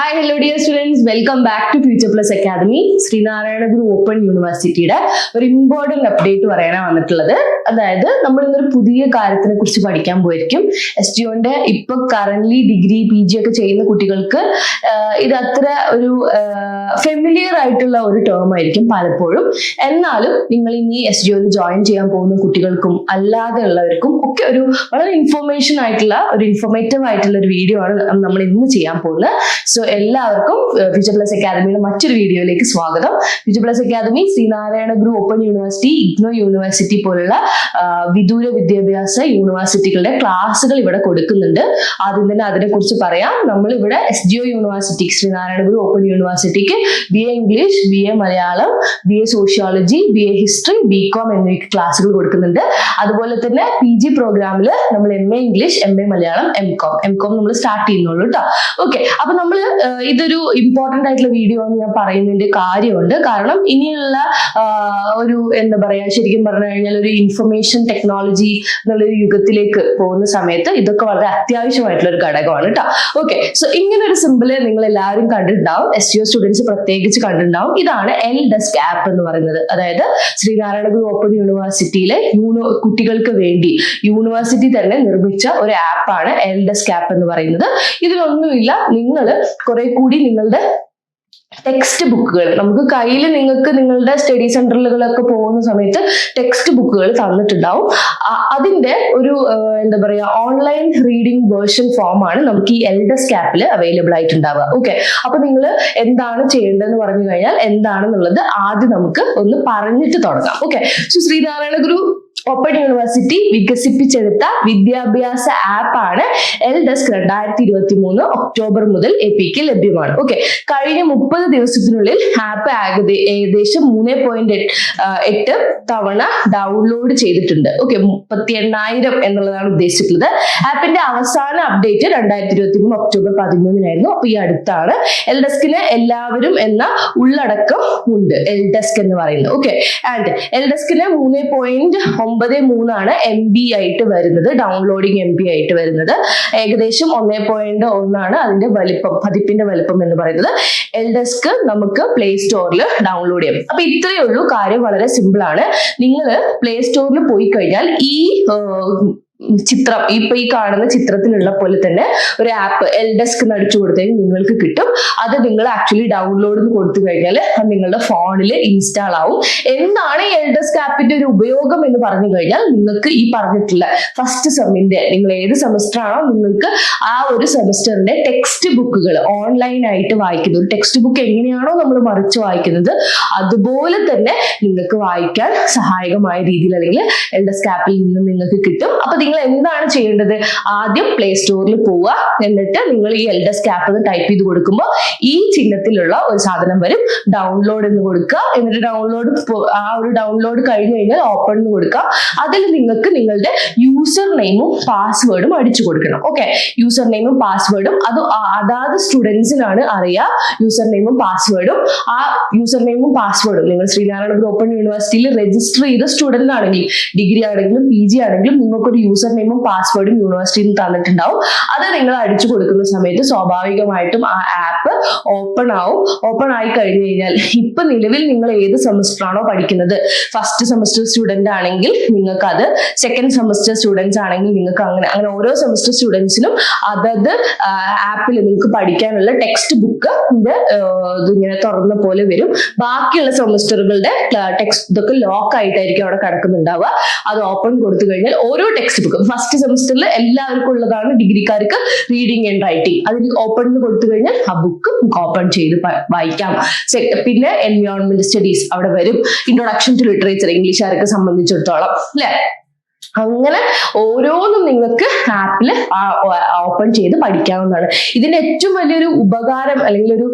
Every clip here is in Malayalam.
Hi hello dear students welcome back to future plus academy Sreenarayana Guru open യൂണിവേഴ്സിറ്റിയുടെ ഒരു ഇമ്പോർട്ടന്റ് അപ്ഡേറ്റ് പറയാനാണ് വന്നിട്ടുള്ളത്. അതായത് നമ്മൾ ഇന്നൊരു പുതിയ കാര്യത്തിനെ കുറിച്ച് പഠിക്കാൻ പോയിരിക്കും. എസ് ടി ഒന്റെ ഇപ്പൊ കറന്റ് ഡിഗ്രി പി ജി ഒക്കെ ചെയ്യുന്ന കുട്ടികൾക്ക് ഇത് അത്ര ഒരു ഫെമിലിയർ ആയിട്ടുള്ള ഒരു ടേം ആയിരിക്കും പലപ്പോഴും. എന്നാലും നിങ്ങൾ ഇനി എസ് ജിഒയിൽ ജോയിൻ ചെയ്യാൻ പോകുന്ന കുട്ടികൾക്കും അല്ലാതെ ഉള്ളവർക്കും ഒക്കെ ഒരു വളരെ ഇൻഫോർമേഷൻ ആയിട്ടുള്ള ഒരു ഇൻഫോർമേറ്റീവ് ആയിട്ടുള്ള ഒരു വീഡിയോ ആണ് നമ്മൾ ഇന്ന് ചെയ്യാൻ പോകുന്നത്. സോ എല്ലാവർക്കും ഫ്യൂച്ചർ പ്ലസ് അക്കാദമിയുടെ മറ്റൊരു വീഡിയോയിലേക്ക് സ്വാഗതം. Future plus academy Sreenarayana Guru open university IGNOU university പോലുള്ള വിദൂര വിദ്യാഭ്യാസ യൂണിവേഴ്സിറ്റികളുടെ ക്ലാസ്സുകൾ ഇവിടെ കൊടുക്കുന്നുണ്ട്. ആദ്യം തന്നെ അതിനെക്കുറിച്ച് പറയാം. നമ്മൾ ഇവിടെ S G O university Sreenarayana Guru open യൂണിവേഴ്സിറ്റിക്ക് B A English B A Malayalam B A sociology B A history B com എന്നിവയ്ക്ക് ക്ലാസ്സുകൾ കൊടുക്കുന്നുണ്ട്. അതുപോലെ തന്നെ പി ജി പ്രോഗ്രാമിൽ നമ്മൾ M A English M A Malayalam M com M com നമ്മൾ സ്റ്റാർട്ട് ചെയ്യുന്നുള്ളൂ കേട്ടോ ഓക്കെ അപ്പൊ നമ്മൾ ഇതൊരു ഇമ്പോർട്ടന്റ് ആയിട്ടുള്ള വീഡിയോ എന്ന് ഞാൻ പറയുന്നതിന്റെ കാര്യമുണ്ട്. കാരണം ഇനിയുള്ള ഒരു എന്താ പറയാ ശരിക്കും പറഞ്ഞു കഴിഞ്ഞാൽ ഒരു ഇൻഫർമേഷൻ ടെക്നോളജി എന്നുള്ളൊരു യുഗത്തിലേക്ക് പോകുന്ന സമയത്ത് ഇതൊക്കെ വളരെ അത്യാവശ്യമായിട്ടുള്ള ഒരു ഘടകമാണ് കേട്ടോ ഓക്കെ സോ ഇങ്ങനെ ഒരു സിമ്പിൾ നിങ്ങൾ എല്ലാവരും കണ്ടിട്ടുണ്ടാവും എസ് യു സ്റ്റുഡൻസ് പ്രത്യേകിച്ച് കണ്ടിട്ടുണ്ടാവും. ഇതാണ് എൽ ഡെസ്ക് ആപ്പ് എന്ന് പറയുന്നത്. അതായത് ശ്രീനാരായണ ഗുരു ഓപ്പൺ യൂണിവേഴ്സിറ്റിയിലെ യൂണി കുട്ടികൾക്ക് വേണ്ടി യൂണിവേഴ്സിറ്റി തന്നെ നിർമ്മിച്ച ഒരു ആപ്പാണ് എൽ ഡെസ്ക് ആപ്പ് എന്ന് പറയുന്നത്. ഇതിലൊന്നുമില്ല. നിങ്ങൾ കുറെ കൂടി നിങ്ങളുടെ ടെക്സ്റ്റ് ബുക്കുകൾ നമുക്ക് കയ്യിൽ നിങ്ങൾക്ക് നിങ്ങളുടെ സ്റ്റഡി സെന്ററുകളൊക്കെ പോകുന്ന സമയത്ത് ടെക്സ്റ്റ് ബുക്കുകൾ തന്നിട്ടുണ്ടാവും. അതിന്റെ ഒരു എന്താ പറയുക ഓൺലൈൻ റീഡിംഗ് വേർഷൻ ഫോം ആണ് നമുക്ക് ഈ എൽഡസ് ക്യാപ്പിൽ അവൈലബിൾ ആയിട്ടുണ്ടാവുക. ഓക്കെ അപ്പൊ നിങ്ങൾ എന്താണ് ചെയ്യേണ്ടതെന്ന് പറഞ്ഞു കഴിഞ്ഞാൽ എന്താണെന്നുള്ളത് ആദ്യം നമുക്ക് ഒന്ന് പറഞ്ഞിട്ട് തുടങ്ങാം. Okay Sreenarayana Guru open university വികസിപ്പിച്ചെടുത്ത വിദ്യാഭ്യാസ ആപ്പാണ് എൽ ഡെസ്ക് രണ്ടായിരത്തി ഇരുപത്തി മൂന്ന് ഒക്ടോബർ മുതൽ എ പിക്ക് ലഭ്യമാണ്. ഓക്കെ കഴിഞ്ഞ മുപ്പത് ദിവസത്തിനുള്ളിൽ ആപ്പ് ഏകദേശം മൂന്ന് പോയിന്റ് എട്ട് തവണ ഡൗൺലോഡ് ചെയ്തിട്ടുണ്ട്. ഓക്കെ മുപ്പത്തി എണ്ണായിരം എന്നുള്ളതാണ് ഉദ്ദേശിച്ചിട്ടുള്ളത്. ആപ്പിന്റെ അവസാന അപ്ഡേറ്റ് രണ്ടായിരത്തി ഇരുപത്തി മൂന്ന് ഒക്ടോബർ പതിമൂന്നിനായിരുന്നു. അപ്പൊ ഈ അടുത്താണ് എൽ ഡെസ്കിന് എല്ലാവരും എന്ന ഉള്ളടക്കം ഉണ്ട്. എൽ ഡെസ്ക് എന്ന് പറയുന്നത്. ഓക്കെ ആൻഡ് എൽ ഡെസ്കിന് മൂന്ന് പോയിന്റ് ഒമ്പത് മൂന്നാണ് എം ബി ആയിട്ട് വരുന്നത്. ഡൗൺലോഡിംഗ് എം ബി ആയിട്ട് വരുന്നത്. ഏകദേശം ഒന്നേ പോയിന്റ് ഒന്നാണ് അതിന്റെ വലിപ്പം പതിപ്പിന്റെ വലിപ്പം എന്ന് പറയുന്നത്. എൽ ഡെസ്ക് നമുക്ക് പ്ലേ സ്റ്റോറിൽ ഡൗൺലോഡ് ചെയ്യാം. അപ്പൊ ഇത്രയേ ഉള്ളൂ. കാര്യം വളരെ സിമ്പിൾ ആണ്. നിങ്ങൾ പ്ലേ സ്റ്റോറിൽ പോയി കഴിഞ്ഞാൽ ഈ ചിത്രം ഇപ്പൊ ഈ കാണുന്ന ചിത്രത്തിലുള്ള പോലെ തന്നെ ഒരു ആപ്പ് എൽ ഡെസ്ക് അടിച്ചു കൊടുത്താൽ നിങ്ങൾക്ക് കിട്ടും. അത് നിങ്ങൾ ആക്ച്വലി ഡൗൺലോഡ് കൊടുത്തു കഴിഞ്ഞാൽ അത് നിങ്ങളുടെ ഫോണിൽ ഇൻസ്റ്റാൾ ആവും. എന്താണ് എൽ ഡെസ്ക് ആപ്പിന്റെ ഒരു ഉപയോഗം എന്ന് പറഞ്ഞു കഴിഞ്ഞാൽ നിങ്ങൾക്ക് ഈ പറഞ്ഞിട്ടുള്ള ഫസ്റ്റ് സെമ്മിന്റെ നിങ്ങൾ ഏത് സെമസ്റ്റർ ആണോ നിങ്ങൾക്ക് ആ ഒരു സെമസ്റ്ററിന്റെ ടെക്സ്റ്റ് ബുക്കുകൾ ഓൺലൈൻ ആയിട്ട് വായിക്കുന്നത്. ടെക്സ്റ്റ് ബുക്ക് എങ്ങനെയാണോ നമ്മൾ മറിച്ച് വായിക്കുന്നത് അതുപോലെ തന്നെ നിങ്ങൾക്ക് വായിക്കാൻ സഹായകമായ രീതിയിൽ അല്ലെങ്കിൽ എൽ ഡെസ്ക് ആപ്പിൽ നിന്ന് നിങ്ങൾക്ക് കിട്ടും. അപ്പൊ നിങ്ങൾ എന്താണ് ചെയ്യേണ്ടത്? ആദ്യം പ്ലേ സ്റ്റോറിൽ പോവുക. എന്നിട്ട് നിങ്ങൾ ഈ എൽ ഡെസ്ക് ആപ്പ് ടൈപ്പ് ചെയ്ത് കൊടുക്കുമ്പോൾ ഈ ചിഹ്നത്തിലുള്ള ഒരു സാധനം വരും. ഡൗൺലോഡ് എന്ന് കൊടുക്കുക. എന്നിട്ട് ഡൗൺലോഡ് ആ ഒരു ഡൗൺലോഡ് കഴിഞ്ഞു കഴിഞ്ഞാൽ ഓപ്പൺ എന്ന് കൊടുക്കുക. അതിൽ നിങ്ങൾക്ക് നിങ്ങളുടെ യൂസർ നെയിമും പാസ്വേഡും അടിച്ചു കൊടുക്കണം. ഓക്കെ യൂസർ നെയിമും പാസ്വേഡും അത് അതാത് സ്റ്റുഡൻസിനാണ് അറിയുക. യൂസർ നെയിമും പാസ്വേഡും ആ യൂസർ നെയിമും പാസ്വേഡും നിങ്ങൾ ശ്രീനാരായണ ഓപ്പൺ യൂണിവേഴ്സിറ്റിയിൽ രജിസ്റ്റർ ചെയ്ത സ്റ്റുഡന്റ് ആണെങ്കിൽ ഡിഗ്രി ആണെങ്കിലും പി ജി ആണെങ്കിലും നിങ്ങൾക്കൊരു യൂസർ നെയിമും പാസ്വേഡും യൂണിവേഴ്സിറ്റിയിൽ നിന്ന് തന്നിട്ടുണ്ടാവും. അത് നിങ്ങൾ അടിച്ചു കൊടുക്കുന്ന സമയത്ത് സ്വാഭാവികമായിട്ടും ആ ആപ്പ് ഓപ്പൺ ആവും. ഓപ്പൺ ആയി കഴിഞ്ഞു കഴിഞ്ഞാൽ ഇപ്പൊ നിലവിൽ നിങ്ങൾ ഏത് സെമസ്റ്റർ ആണോ പഠിക്കുന്നത്? ഫസ്റ്റ് സെമസ്റ്റർ സ്റ്റുഡന്റ് ആണെങ്കിൽ നിങ്ങൾക്ക് അത് സെക്കൻഡ് സെമസ്റ്റർ സ്റ്റുഡൻസ് ആണെങ്കിൽ നിങ്ങൾക്ക് അങ്ങനെ അങ്ങനെ ഓരോ സെമസ്റ്റർ സ്റ്റുഡൻസിനും അതത് ആപ്പിൽ നിങ്ങൾക്ക് പഠിക്കാനുള്ള ടെക്സ്റ്റ് ബുക്ക് ഇതിങ്ങനെ തുറന്ന പോലെ വരും. ബാക്കിയുള്ള സെമസ്റ്ററുകളുടെ ടെക്സ്റ്റ് ഇതൊക്കെ ലോക്ക് ആയിട്ടായിരിക്കും അവിടെ കിടക്കുന്നുണ്ടാവുക. അത് ഓപ്പൺ കൊടുത്തു കഴിഞ്ഞാൽ ഓരോ ടെക്സ്റ്റ് ബുക്ക് ഫസ്റ്റ് സെമസ്റ്ററിൽ എല്ലാവർക്കും ഉള്ളതാണ് ഡിഗ്രിക്കാർക്ക് റീഡിങ് ആൻഡ് റൈറ്റിംഗ് അതിന് ഓപ്പൺ കൊടുത്തു കഴിഞ്ഞാൽ ആ ബുക്ക് ഓപ്പൺ ചെയ്ത് വായിക്കാം. പിന്നെ എൻവയോൺമെന്റ് സ്റ്റഡീസ് അവിടെ വരും. ഇൻട്രൊഡക്ഷൻ ടു ലിറ്ററേച്ചർ ഇംഗ്ലീഷുകാർക്ക് സംബന്ധിച്ചിടത്തോളം. അല്ലെ അങ്ങനെ ഓരോന്നും നിങ്ങൾക്ക് ആപ്പിൽ ഓപ്പൺ ചെയ്ത് പഠിക്കാവുന്നതാണ്. ഇതിന്റെ ഏറ്റവും വലിയൊരു ഉപകാരം അല്ലെങ്കിൽ ഒരു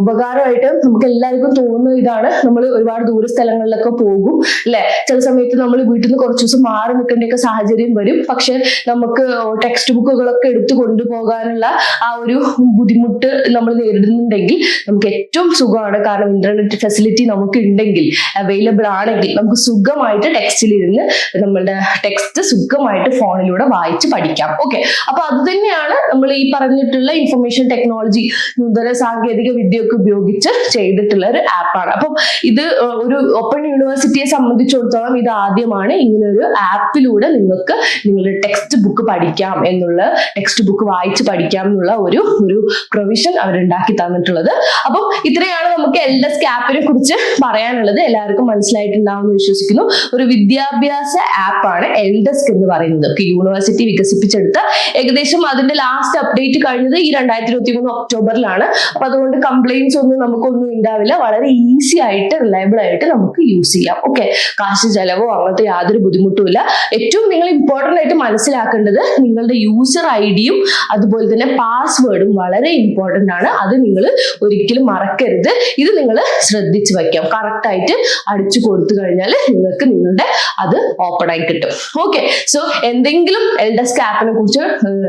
ഉപകാരമായിട്ട് നമുക്ക് എല്ലാവർക്കും തോന്നുന്ന ഇതാണ്. നമ്മൾ ഒരുപാട് ദൂര സ്ഥലങ്ങളിലൊക്കെ പോകും അല്ലെ? ചില സമയത്ത് നമ്മൾ വീട്ടിൽ നിന്ന് കുറച്ച് ദിവസം മാറി നിൽക്കേണ്ടൊക്കെ സാഹചര്യം വരും. പക്ഷെ നമുക്ക് ടെക്സ്റ്റ് ബുക്കുകളൊക്കെ എടുത്തു കൊണ്ടുപോകാനുള്ള ആ ഒരു ബുദ്ധിമുട്ട് നമ്മൾ നേരിടുന്നുണ്ടെങ്കിൽ നമുക്ക് ഏറ്റവും സുഖമാണ്. കാരണം ഇന്റർനെറ്റ് ഫെസിലിറ്റി നമുക്ക് ഉണ്ടെങ്കിൽ അവൈലബിൾ ആണെങ്കിൽ നമുക്ക് സുഖമായിട്ട് ടെക്സ്റ്റിൽ ഇരുന്ന് നമ്മളുടെ ടെക്സ്റ്റ് സുഖമായിട്ട് ഫോണിലൂടെ വായിച്ച് പഠിക്കാം. ഓക്കെ അപ്പൊ അത് തന്നെയാണ് നമ്മൾ ഈ പറഞ്ഞിട്ടുള്ള ഇൻഫർമേഷൻ ടെക്നോളജി നൂതന സാങ്കേതിക വിദ്യയൊക്കെ ഉപയോഗിച്ച് ചെയ്തിട്ടുള്ള ഒരു ആപ്പാണ് അപ്പം ഇത് ഒരു ഓപ്പൺ യൂണിവേഴ്സിറ്റിയെ സംബന്ധിച്ചിടത്തോളം ഇത് ആദ്യമാണ് ഇങ്ങനെ ഒരു ആപ്പിലൂടെ നിങ്ങൾക്ക് നിങ്ങളുടെ ടെക്സ്റ്റ് ബുക്ക് പഠിക്കാം എന്നുള്ള ടെക്സ്റ്റ് ബുക്ക് വായിച്ച് പഠിക്കാം എന്നുള്ള ഒരു ഒരു പ്രൊവിഷൻ അവരുണ്ടാക്കി തന്നിട്ടുള്ളത്. അപ്പം ഇത്രയാണ് നമുക്ക് എൽ ഡെസ്ക് ആപ്പിനെ കുറിച്ച് പറയാനുള്ളത്. എല്ലാവർക്കും മനസ്സിലായിട്ടുണ്ടാവും എന്ന് വിശ്വസിക്കുന്നു. ഒരു വിദ്യാഭ്യാസ ആപ്പാണ് എൽഡസ്ക് എന്ന് പറയുന്നത്. യൂണിവേഴ്സിറ്റി വികസിപ്പിച്ചെടുത്ത് ഏകദേശം അതിന്റെ ലാസ്റ്റ് അപ്ഡേറ്റ് കഴിഞ്ഞത് ഈ രണ്ടായിരത്തി ഇരുപത്തി മൂന്ന് ഒക്ടോബറിലാണ്. അപ്പൊ അതുകൊണ്ട് കംപ്ലൈൻസ് ഒന്നും നമുക്കൊന്നും ഉണ്ടാവില്ല. വളരെ ഈസി ആയിട്ട് റിലയബിൾ ആയിട്ട് നമുക്ക് യൂസ് ചെയ്യാം. ഓക്കെ കാശ് ചെലവോ അങ്ങനത്തെ യാതൊരു ബുദ്ധിമുട്ടുമില്ല ഏറ്റവും നിങ്ങൾ ഇമ്പോർട്ടന്റ് ആയിട്ട് മനസ്സിലാക്കേണ്ടത് നിങ്ങളുടെ യൂസർ ഐ ഡിയും അതുപോലെ തന്നെ പാസ്വേഡും വളരെ ഇമ്പോർട്ടന്റ് ആണ്. അത് നിങ്ങൾ ഒരിക്കലും മറക്കരുത്. ഇത് നിങ്ങൾ ശ്രദ്ധിച്ചു വയ്ക്കാം. കറക്റ്റ് ആയിട്ട് അടിച്ചു കൊടുത്തു കഴിഞ്ഞാൽ നിങ്ങൾക്ക് നിങ്ങളുടെ അത് ഓപ്പൺ ആയി കിട്ടും. ഓക്കെ സോ എന്തെങ്കിലും എൽഡസ് ആപ്പിനെ കുറിച്ച്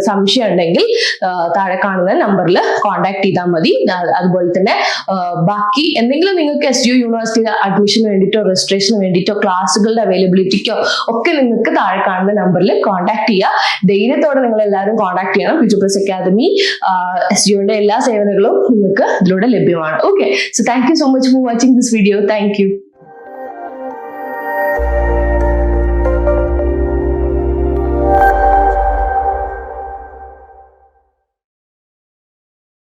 സംശയം ഉണ്ടെങ്കിൽ താഴെ കാണുന്ന നമ്പറിൽ കോൺടാക്ട് ചെയ്താൽ മതി. അതുപോലെ തന്നെ ബാക്കി എന്തെങ്കിലും നിങ്ങൾക്ക് എസ് യു യൂണിവേഴ്സിറ്റി അഡ്മിഷന് വേണ്ടിയിട്ടോ രജിസ്ട്രേഷന് വേണ്ടിയിട്ടോ ക്ലാസ്സുകളുടെ അവൈലബിലിറ്റിക്കോ ഒക്കെ നിങ്ങൾക്ക് താഴെ കാണുന്ന നമ്പറിൽ കോൺടാക്ട് ചെയ്യുക ധൈര്യത്തോടെ നിങ്ങൾ എല്ലാവരും കോൺടാക്ട് ചെയ്യണം. ഫ്യൂച്ചർ പ്ലസ് അക്കാദമി എസ് യുവിന്റെ എല്ലാ സേവനങ്ങളും നിങ്ങൾക്ക് ഇതിലൂടെ ലഭ്യമാണ്. Okay so thank you so much for watching this video thank you